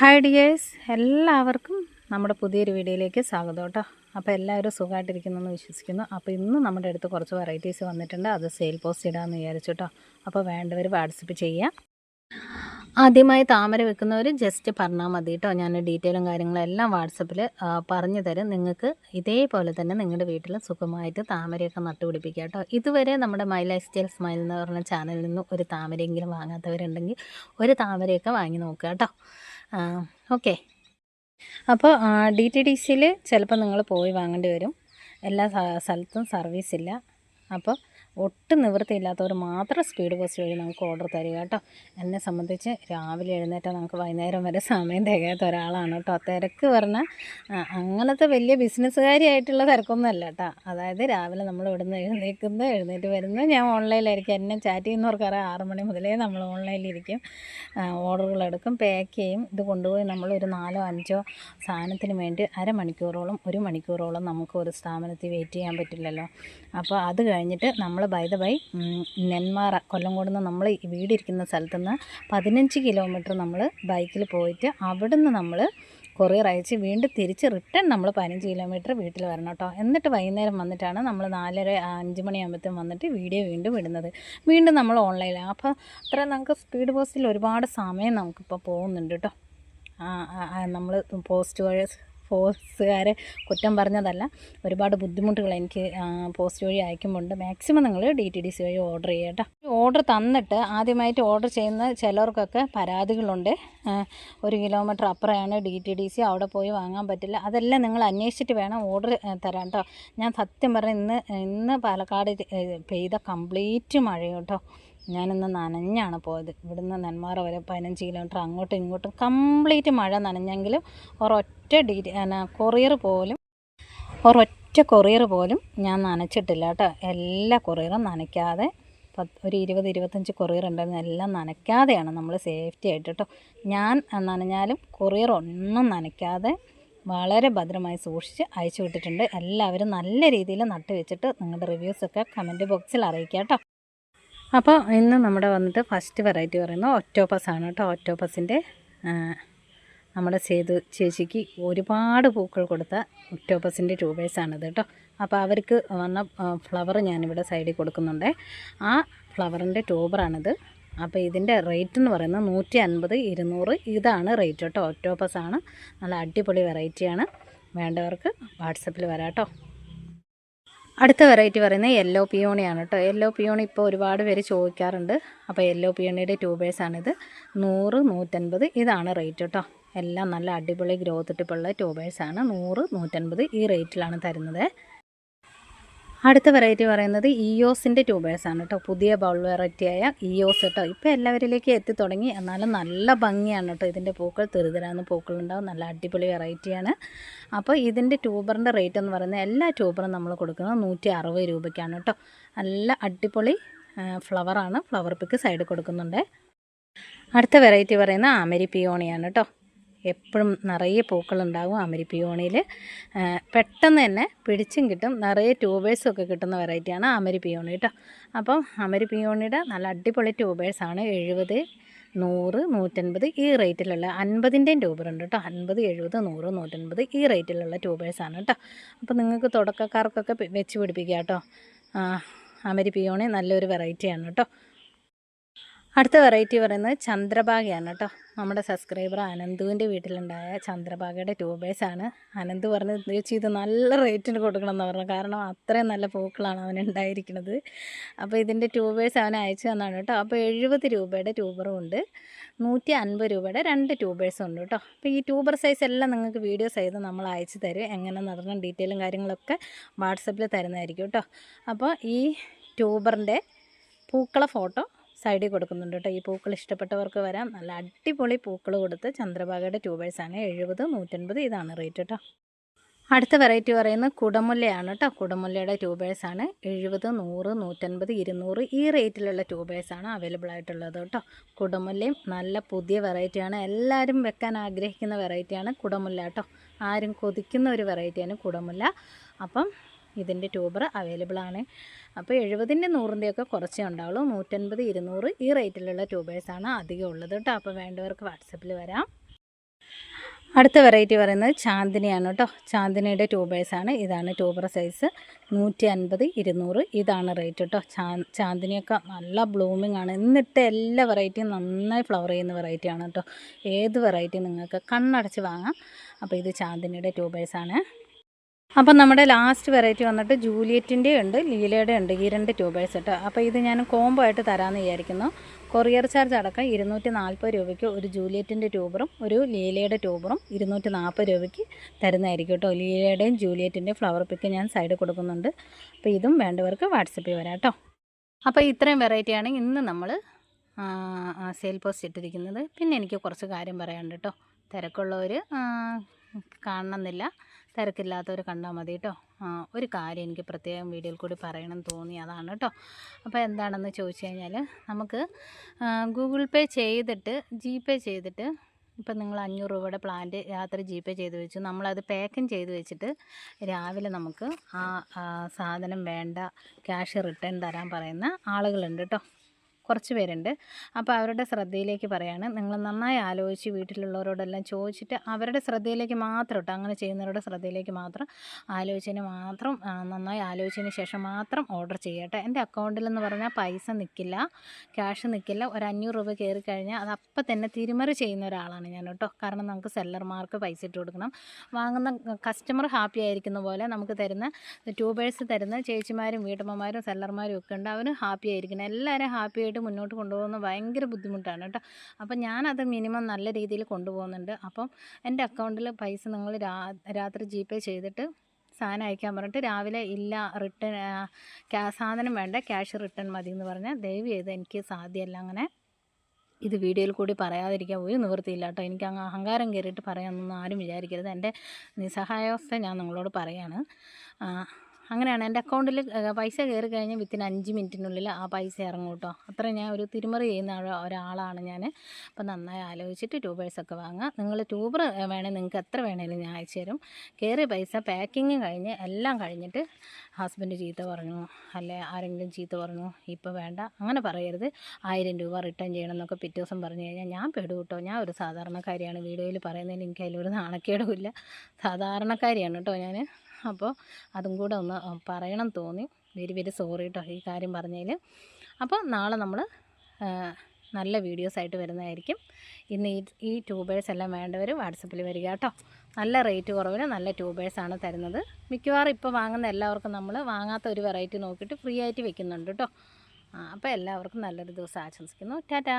Hi dears എല്ലാവർക്കും നമ്മുടെ പുതിയൊരു വീഡിയോയിലേക്ക് സ്വാഗതം കേട്ടോ. അപ്പോൾ എല്ലാവരും സുഖമായിട്ടിരിക്കുന്നെന്ന് വിശ്വസിക്കുന്നു. അപ്പോൾ ഇന്ന് നമ്മുടെ അടുത്ത് കുറച്ച് വെറൈറ്റീസ് വന്നിട്ടുണ്ട്. അത് സെയിൽ പോസ്റ്റ് ഇടാമെന്ന് വിചാരിച്ചു കേട്ടോ. അപ്പോൾ വേണ്ടവർ വാട്സപ്പ് ചെയ്യാം. ആദ്യമായി താമര വെക്കുന്നവർ ജസ്റ്റ് പറഞ്ഞാൽ മതി കേട്ടോ. ഞാൻ ഡീറ്റെയിലും കാര്യങ്ങളും എല്ലാം വാട്സപ്പിൽ പറഞ്ഞു തരും. നിങ്ങൾക്ക് ഇതേപോലെ തന്നെ നിങ്ങളുടെ വീട്ടിൽ സുഖമായിട്ട് താമരയൊക്കെ നട്ടുപിടിപ്പിക്കുക കേട്ടോ. ഇതുവരെ നമ്മുടെ മൈ ലൈഫ് സ്റ്റൈൽ സ്മൈൽ എന്ന് പറഞ്ഞ ചാനലിൽ നിന്ന് ഒരു താമരയെങ്കിലും വാങ്ങാത്തവരുണ്ടെങ്കിൽ ഒരു താമരയൊക്കെ വാങ്ങി നോക്കുക കേട്ടോ. ഓക്കെ. അപ്പോൾ ഡി ടി ഡി സിയിൽ ചിലപ്പോൾ നിങ്ങൾ പോയി വാങ്ങേണ്ടി വരും. എല്ലാ സ്ഥലത്തും സർവീസ് ഇല്ല. അപ്പോൾ ഒട്ടും നിവൃത്തിയില്ലാത്തവർ മാത്രം സ്പീഡ് പോസ്റ്റ് വഴി നമുക്ക് ഓർഡർ തരിക കേട്ടോ. എന്നെ സംബന്ധിച്ച് രാവിലെ എഴുന്നേറ്റാൽ നമുക്ക് വൈകുന്നേരം വരെ സമയം തികയാത്ത ഒരാളാണ് കേട്ടോ. തിരക്ക് പറഞ്ഞാൽ അങ്ങനത്തെ വലിയ ബിസിനസ്സുകാരിയായിട്ടുള്ള തിരക്കൊന്നുമല്ല കേട്ടോ. അതായത് രാവിലെ നമ്മൾ ഇവിടുന്ന് എഴുന്നേൽക്കുന്നത് എഴുന്നേറ്റ് വരുന്നത് ഞാൻ ഓൺലൈനിലായിരിക്കും. എന്നെ ചാറ്റ് ചെയ്യുന്നവർക്കറിയാം ആറ് മണി മുതലേ നമ്മൾ ഓൺലൈനിലിരിക്കും. ഓർഡറുകൾ എടുക്കും പാക്ക് ചെയ്യും. ഇത് കൊണ്ടുപോയി നമ്മൾ ഒരു നാലോ അഞ്ചോ സാധനത്തിന് വേണ്ടി അരമണിക്കൂറോളം ഒരു മണിക്കൂറോളം നമുക്ക് ഒരു സ്ഥാപനത്തിൽ വെയിറ്റ് ചെയ്യാൻ പറ്റില്ലല്ലോ. അപ്പോൾ അത് കഴിഞ്ഞിട്ട് നമ്മൾ by the by Nenmara Kollengode നിന്ന് നമ്മൾ വീടിരിക്കുന്ന സ്ഥലത്തു നിന്ന് പതിനഞ്ച് കിലോമീറ്റർ നമ്മൾ ബൈക്കിൽ പോയിട്ട് അവിടുന്ന് നമ്മൾ കൊറിയർ അയച്ച് വീണ്ടും തിരിച്ച് റിട്ടേൺ നമ്മൾ പതിനഞ്ച് കിലോമീറ്റർ വീട്ടിൽ വരണം കേട്ടോ എന്നിട്ട് വൈകുന്നേരം വന്നിട്ടാണ് നമ്മൾ നാലര അഞ്ച് മണിയാകുമ്പോഴത്തേക്കും വന്നിട്ട് വീഡിയോ വീണ്ടും ഇടുന്നത്. വീണ്ടും നമ്മൾ ഓൺലൈനിലാണ് അപ്പോൾ അത്ര നമുക്ക് സ്പീഡ് പോസ്റ്റിൽ ഒരുപാട് സമയം നമുക്കിപ്പോൾ പോകുന്നുണ്ട് കേട്ടോ നമ്മൾ പോസ്റ്റ് വഴി പോസ്റ്റുകാരെ കുറ്റം പറഞ്ഞതല്ല. ഒരുപാട് ബുദ്ധിമുട്ടുകൾ എനിക്ക് പോസ്റ്റ് വഴി അയക്കുമ്പോണ്ട് മാക്സിമം നിങ്ങൾ ഡി ടി ഡി സി വഴി ഓർഡർ ചെയ്യട്ടോ ഓർഡർ തന്നിട്ട് ആദ്യമായിട്ട് ഓർഡർ ചെയ്യുന്ന ചിലർക്കൊക്കെ പരാതികളുണ്ട്. ഒരു കിലോമീറ്റർ അപ്പുറമാണ് ഡി ടി ഡി സി. അവിടെ പോയി വാങ്ങാൻ പറ്റില്ല. അതെല്ലാം നിങ്ങൾ അന്വേഷിച്ചിട്ട് വേണം ഓർഡർ തരാൻ കേട്ടോ. ഞാൻ സത്യം പറഞ്ഞ ഇന്ന് ഇന്ന് പാലക്കാട് പെയ്ത കംപ്ലീറ്റ് മഴ കേട്ടോ. ഞാനിന്ന് നനഞ്ഞാണ് പോയത്. ഇവിടുന്ന് നെന്മാറ വരെ പതിനഞ്ച് കിലോമീറ്റർ അങ്ങോട്ടും ഇങ്ങോട്ടും കംപ്ലീറ്റ് മഴ നനഞ്ഞെങ്കിലും ഒരൊറ്റ ഡീ കൊറിയർ പോലും ഒരൊറ്റ കൊറിയർ പോലും ഞാൻ നനച്ചിട്ടില്ല കേട്ടോ. എല്ലാ കൊറിയറും നനയ്ക്കാതെ പത്ത് ഒരു ഇരുപത് ഇരുപത്തഞ്ച് കൊറിയർ ഉണ്ടായിരുന്നു എല്ലാം നനയ്ക്കാതെയാണ് നമ്മൾ സേഫ്റ്റി ആയിട്ട് കേട്ടോ. ഞാൻ നനഞ്ഞാലും കൊറിയർ ഒന്നും നനയ്ക്കാതെ വളരെ ഭദ്രമായി സൂക്ഷിച്ച് അയച്ചു വിട്ടിട്ടുണ്ട്. എല്ലാവരും നല്ല രീതിയിൽ നട്ടുവെച്ചിട്ട് നിങ്ങളുടെ റിവ്യൂസൊക്കെ കമന്റ് ബോക്സിൽ അറിയിക്കുക കേട്ടോ. അപ്പോൾ ഇന്ന് നമ്മുടെ വന്നിട്ട് ഫസ്റ്റ് വെറൈറ്റി പറയുന്നത് ഒറ്റോപ്പസ് ആണ് കേട്ടോ. ഒറ്റോപ്പസിന്റെ നമ്മുടെ സേതു ചേച്ചിക്ക് ഒരുപാട് പൂക്കൾ കൊടുത്ത ഒറ്റോപ്പസിന്റെ ട്യൂബേഴ്സാണിത് കേട്ടോ. അപ്പോൾ അവർക്ക് വന്ന ഫ്ലവർ ഞാനിവിടെ സൈഡിൽ കൊടുക്കുന്നുണ്ട്. ആ ഫ്ലവറിന്റെ ട്യൂബറാണിത് അപ്പോൾ ഇതിന്റെ റേറ്റ് എന്ന് പറയുന്നത് നൂറ്റി അൻപത് ഇരുന്നൂറ് ഇതാണ് റേറ്റ് കേട്ടോ. ഒറ്റോപ്പസ് ആണ്. നല്ല അടിപൊളി വെറൈറ്റിയാണ് വേണ്ടവർക്ക് വാട്സപ്പിൽ വരാം കേട്ടോ. അടുത്ത വെറൈറ്റി പറയുന്നത് യെല്ലോ പിയോണിയാണ് കേട്ടോ യെല്ലോ പിയോണി ഇപ്പോൾ ഒരുപാട് പേര് ചോദിക്കാറുണ്ട്. അപ്പോൾ യെല്ലോ പിയോണിയുടെ ട്യൂബേഴ്സാണിത് നൂറ് നൂറ്റൻപത് ഇതാണ് റേറ്റ് കേട്ടോ എല്ലാം നല്ല അടിപൊളി ഗ്രോത്ത് ടിപ്പുള്ള ട്യൂബേഴ്സാണ് നൂറ് നൂറ്റൻപത് ഈ റേറ്റിലാണ് തരുന്നത്. അടുത്ത വെറൈറ്റി പറയുന്നത് ഇയോസിന്റെ ആണ് കേട്ടോ. പുതിയ ബൗൾ വെറൈറ്റിയായ ഇയോസ് കേട്ടോ. ഇപ്പോൾ എല്ലാവരിലേക്കും എത്തി തുടങ്ങി. എന്നാലും നല്ല ഭംഗിയാണ് കേട്ടോ ഇതിന്റെ പൂക്കൾ. തെറുതരാന്ന് പൂക്കളുണ്ടാവും. നല്ല അടിപൊളി വെറൈറ്റിയാണ് അപ്പോൾ ഇതിന്റെ ട്യൂബറിന്റെ റേറ്റ് എന്ന് പറയുന്നത് എല്ലാ ട്യൂബറും നമ്മൾ കൊടുക്കുന്നത് നൂറ്റി അറുപത് രൂപയ്ക്കാണ് കേട്ടോ. നല്ല അടിപൊളി ഫ്ലവറാണ് ഫ്ലവർ പിക്ക് സൈഡ് കൊടുക്കുന്നുണ്ട്. അടുത്ത വെറൈറ്റി പറയുന്നത് ആമരി പിയോണിയാണ് കേട്ടോ. എപ്പോഴും നിറയെ പൂക്കളുണ്ടാകും അമരി പിയോണിയിൽ പെട്ടെന്ന് തന്നെ പിടിച്ചും കിട്ടും. നിറയെ ട്യൂബേഴ്സൊക്കെ കിട്ടുന്ന വെറൈറ്റിയാണ് അമരിപ്പിയോണി കേട്ടോ അപ്പം അമരിപ്പിയോണിയുടെ നല്ല അടിപൊളി ട്യൂബേഴ്സാണ് എഴുപത് നൂറ് നൂറ്റൻപത് ഈ റേറ്റിലുള്ള അൻപതിന്റെയും ട്യൂബറുണ്ട് കേട്ടോ അൻപത് എഴുപത് നൂറ് നൂറ്റൻപത് ഈ റേറ്റിലുള്ള ട്യൂബേഴ്സാണ് കേട്ടോ അപ്പോൾ നിങ്ങൾക്ക് തുടക്കക്കാർക്കൊക്കെ വെച്ച് പിടിപ്പിക്കാം കേട്ടോ അമരിപ്പിയോണി അമരി പിയോണി നല്ലൊരു വെറൈറ്റിയാണ് കേട്ടോ അടുത്ത വെറൈറ്റി പറയുന്നത് ചന്ദ്രഭാഗയാണ് കേട്ടോ. നമ്മുടെ സബ്സ്ക്രൈബർ അനന്തുവിന്റെ വീട്ടിലുണ്ടായ ചന്ദ്രഭാഗയുടെ ട്യൂബേഴ്സാണ് അനന്ത് പറഞ്ഞ് ചേച്ചി ഇത് നല്ല റേറ്റിന് കൊടുക്കണം എന്ന് പറഞ്ഞു കാരണം അത്രയും നല്ല പൂക്കളാണ് അവന് ഉണ്ടായിരിക്കുന്നത്. അപ്പോൾ ഇതിന്റെ ട്യൂബേഴ്സ് അവൻ അയച്ചു തന്നാണ് കേട്ടോ. അപ്പോൾ എഴുപത് രൂപയുടെ ട്യൂബറും ഉണ്ട്. നൂറ്റി അൻപത് രൂപയുടെ രണ്ട് ട്യൂബേഴ്സും ഉണ്ട് കേട്ടോ. അപ്പോൾ ഈ ട്യൂബർ സൈസ് എല്ലാം നിങ്ങൾക്ക് വീഡിയോ സൈസ് നമ്മൾ അയച്ചു തരും. എങ്ങനെ നടന്ന ഡീറ്റെയിലും കാര്യങ്ങളൊക്കെ വാട്സപ്പിൽ തരുന്നതായിരിക്കും കേട്ടോ. അപ്പോൾ ഈ ട്യൂബറിന്റെ പൂക്കള ഫോട്ടോ സൈഡിൽ കൊടുക്കുന്നുണ്ട് കേട്ടോ. ഈ പൂക്കൾ ഇഷ്ടപ്പെട്ടവർക്ക് വരാം. നല്ല അടിപൊളി പൂക്കൾ കൊടുത്ത് ചന്ദ്രഭാഗയുടെ ട്യൂബേഴ്സാണ് എഴുപത് നൂറ്റൻപത് ഇതാണ് റേറ്റ് കേട്ടോ. അടുത്ത വെറൈറ്റി പറയുന്നത് കുടമുല്ലയാണ് കേട്ടോ. കുടമുല്ലയുടെ ട്യൂബേഴ്സാണ് എഴുപത് നൂറ് നൂറ്റൻപത് ഇരുന്നൂറ് ഈ റേറ്റിലുള്ള ട്യൂബേഴ്സാണ് അവൈലബിൾ ആയിട്ടുള്ളത് കേട്ടോ. കുടമുല്ലയും നല്ല പുതിയ വെറൈറ്റിയാണ് എല്ലാവരും വെക്കാൻ ആഗ്രഹിക്കുന്ന വെറൈറ്റിയാണ് കുടമുല്ല കേട്ടോ. ആരും കൊതിക്കുന്ന ഒരു വെറൈറ്റിയാണ് കുടമുല്ല. അപ്പം ഇതിന്റെ ട്യൂബർ അവൈലബിൾ ആണ് അപ്പോൾ എഴുപതിന്റെ നൂറിന്റെയൊക്കെ കുറച്ചേ ഉണ്ടാവുള്ളൂ. നൂറ്റൻപത് ഇരുന്നൂറ് ഈ റേറ്റിലുള്ള ട്യൂബേഴ്സാണ് അധികം ഉള്ളത് കേട്ടോ. അപ്പോൾ വേണ്ടവർക്ക് വാട്സപ്പിൽ വരാം. അടുത്ത വെറൈറ്റി പറയുന്നത് ചാന്ദിനിയാണ് കേട്ടോ. ചാന്ദിനിയുടെ ട്യൂബേഴ്സാണ്. ഇതാണ് ട്യൂബർ സൈസ് നൂറ്റി അൻപത് ഇരുന്നൂറ്. ഇതാണ് റേറ്റ് കേട്ടോ. ചാ ചാന്ദിനിയൊക്കെ നല്ല ബ്ലൂമിംഗ് ആണ്. എന്നിട്ട് എല്ലാ വെറൈറ്റിയും നന്നായി ഫ്ലവർ ചെയ്യുന്ന വെറൈറ്റിയാണ് കേട്ടോ. ഏത് വെറൈറ്റി നിങ്ങൾക്ക് കണ്ണടച്ച് വാങ്ങാം. അപ്പോൾ ഇത് ചാന്ദിനിയുടെ ട്യൂബേഴ്സാണ്. അപ്പം നമ്മുടെ ലാസ്റ്റ് വെറൈറ്റി വന്നിട്ട് ജൂലിയറ്റിന്റെ ഉണ്ട് ലീലയുടെ ഉണ്ട് ഈ രണ്ട് ട്യൂബേഴ്സ് കേട്ടോ അപ്പോൾ ഇത് ഞാൻ കോംബോ ആയിട്ട് തരാമെന്ന് വിചാരിക്കുന്നു. കൊറിയർ ചാർജ് അടക്കം ഇരുന്നൂറ്റി നാൽപ്പത് രൂപയ്ക്ക് ഒരു ജൂലിയറ്റിന്റെ ട്യൂബറും ഒരു ലീലയുടെ ട്യൂബറും ഇരുന്നൂറ്റി നാൽപ്പത് രൂപയ്ക്ക് തരുന്നതായിരിക്കും കേട്ടോ. ലീലയുടെയും ജൂലിയറ്റിന്റെയും ഫ്ലവർ പിക്ക് ഞാൻ സൈഡ് കൊടുക്കുന്നുണ്ട്. അപ്പോൾ ഇതും വേണ്ടവർക്ക് വാട്സപ്പിൽ വരാം കേട്ടോ. അപ്പോൾ ഇത്രയും വെറൈറ്റിയാണ് ഇന്ന് നമ്മൾ സെയിൽ പോസ്റ്റ് ഇട്ടിരിക്കുന്നത്. പിന്നെ എനിക്ക് കുറച്ച് കാര്യം പറയാനുണ്ട് കേട്ടോ. തിരക്കുള്ളവർ കാണണമെന്നില്ല. തിരക്കില്ലാത്തവർ കണ്ടാൽ മതി കേട്ടോ ഒരു കാര്യം എനിക്ക് പ്രത്യേകം വീഡിയോയിൽ കൂടി പറയണം തോന്നി അതാണ് കേട്ടോ അപ്പോൾ എന്താണെന്ന് ചോദിച്ചു കഴിഞ്ഞാൽ നമുക്ക് ഗൂഗിൾ പേ ചെയ്തിട്ട് ജി പേ ചെയ്തിട്ട് ഇപ്പം നിങ്ങൾ അഞ്ഞൂറ് രൂപയുടെ പ്ലാന്റ് രാത്രി ജി പേ ചെയ്ത് വെച്ചു. നമ്മളത് പാക്കിങ് ചെയ്ത് വെച്ചിട്ട് രാവിലെ നമുക്ക് ആ സാധനം വേണ്ട ക്യാഷ് റിട്ടേൺ തരാൻ പറയുന്ന ആളുകളുണ്ട് കേട്ടോ കുറച്ച് പേരുണ്ട്. അപ്പോൾ അവരുടെ ശ്രദ്ധയിലേക്ക് പറയാണ്. നിങ്ങൾ നന്നായി ആലോചിച്ച് വീട്ടിലുള്ളവരോടെല്ലാം ചോദിച്ചിട്ട് അവരുടെ ശ്രദ്ധയിലേക്ക് മാത്രം കേട്ടോ അങ്ങനെ ചെയ്യുന്നവരുടെ ശ്രദ്ധയിലേക്ക് മാത്രം ആലോചിച്ചതിന് മാത്രം നന്നായി ആലോചിച്ചതിന് ശേഷം മാത്രം ഓർഡർ ചെയ്യട്ടെ. എന്റെ അക്കൗണ്ടിലെന്ന് പറഞ്ഞാൽ പൈസ നിൽക്കില്ല ക്യാഷ് നിൽക്കില്ല ഒരു അഞ്ഞൂറ് രൂപ കയറി കഴിഞ്ഞാൽ അത് അപ്പം തന്നെ തിരിമറി ചെയ്യുന്ന ഒരാളാണ് ഞാൻ കേട്ടോ. കാരണം നമുക്ക് സെല്ലർമാർക്ക് പൈസ ഇട്ട് കൊടുക്കണം. വാങ്ങുന്ന കസ്റ്റമർ ഹാപ്പി ആയിരിക്കുന്ന പോലെ നമുക്ക് തരുന്ന ട്യൂബേഴ്സ് തരുന്ന ചേച്ചിമാരും വീട്ടമ്മമാരും സെല്ലർമാരും ഒക്കെ ഉണ്ട്. അവരും ഹാപ്പി ആയിരിക്കണം. എല്ലാവരും ഹാപ്പി മുന്നോട്ട് കൊണ്ടുപോകുന്നത് ഭയങ്കര ബുദ്ധിമുട്ടാണ് കേട്ടോ. അപ്പം ഞാനത് മിനിമം നല്ല രീതിയിൽ കൊണ്ടുപോകുന്നുണ്ട്. അപ്പം എന്റെ അക്കൗണ്ടിൽ പൈസ നിങ്ങൾ രാത്രി ജി പേ ചെയ്തിട്ട് സാധനം അയക്കാൻ പറഞ്ഞിട്ട് രാവിലെ ഇല്ല റിട്ടേൺ സാധനം വേണ്ട ക്യാഷ് റിട്ടേൺ മതി എന്ന് പറഞ്ഞാൽ ദയവ് ചെയ്ത് എനിക്ക് സാധ്യമല്ല അങ്ങനെ ഇത് വീഡിയോയിൽ കൂടി പറയാതിരിക്കാൻ ഒരു നിവൃത്തിയില്ല കേട്ടോ. എനിക്ക് അങ്ങ് അഹങ്കാരം കയറിയിട്ട് പറയാമെന്നൊന്നും ആരും വിചാരിക്കരുത്. എന്റെ നിസ്സഹായാവസ്ഥ ഞാൻ നിങ്ങളോട് പറയാണ്. അങ്ങനെയാണ്. എന്റെ അക്കൗണ്ടിൽ പൈസ കയറി കഴിഞ്ഞാൽ വിത്തിൻ അഞ്ച് മിനിറ്റിനുള്ളിൽ ആ പൈസ ഇറങ്ങും കേട്ടോ. അത്ര ഞാൻ ഒരു തിരുമറി ചെയ്യുന്ന ഒരാളാണ് ഞാൻ. അപ്പം നന്നായി ആലോചിച്ചിട്ട് ട്യൂബേഴ്സൊക്കെ വാങ്ങുക. നിങ്ങൾ ട്യൂബർ വേണേൽ നിങ്ങൾക്ക് എത്ര വേണേലും ഞാൻ അയച്ചു തരും. കയറിയ പൈസ പാക്കിങ് കഴിഞ്ഞ് എല്ലാം കഴിഞ്ഞിട്ട് ഹസ്ബൻഡ് ചീത്ത പറഞ്ഞു അല്ലെ ആരെങ്കിലും ചീത്ത പറഞ്ഞു ഇപ്പോൾ വേണ്ട അങ്ങനെ പറയരുത്. ആയിരം രൂപ റിട്ടേൺ ചെയ്യണം എന്നൊക്കെ പിറ്റേ ദിവസം പറഞ്ഞു കഴിഞ്ഞാൽ ഞാൻ പെടു കേട്ടോ. ഞാൻ ഒരു സാധാരണക്കാരിയാണ്. വീഡിയോയിൽ പറയുന്നതിൽ എനിക്ക് അതിലൊരു നാണക്കേടുമില്ല സാധാരണക്കാരിയാണ് കേട്ടോ ഞാൻ. അപ്പോൾ അതും കൂടെ ഒന്ന് പറയണം തോന്നി. വെരി വെരി സോറി കേട്ടോ ഈ കാര്യം പറഞ്ഞതിൽ അപ്പോൾ നാളെ നമ്മൾ നല്ല വീഡിയോസ് ആയിട്ട് വരുന്നതായിരിക്കും. ഇന്ന് ഈ ഈ ട്യൂബേഴ്സ് എല്ലാം വേണ്ടവർ വാട്സപ്പിൽ വരിക കേട്ടോ. നല്ല റേറ്റ് കുറവിന് നല്ല ട്യൂബേഴ്സാണ് തരുന്നത്. മിക്കവാറും ഇപ്പോൾ വാങ്ങുന്ന എല്ലാവർക്കും നമ്മൾ വാങ്ങാത്ത ഒരു വെറൈറ്റി നോക്കിയിട്ട് ഫ്രീ ആയിട്ട് വെക്കുന്നുണ്ട് കേട്ടോ. അപ്പോൾ എല്ലാവർക്കും നല്ലൊരു ദിവസം ആശംസിക്കുന്നു. ടാറ്റാ!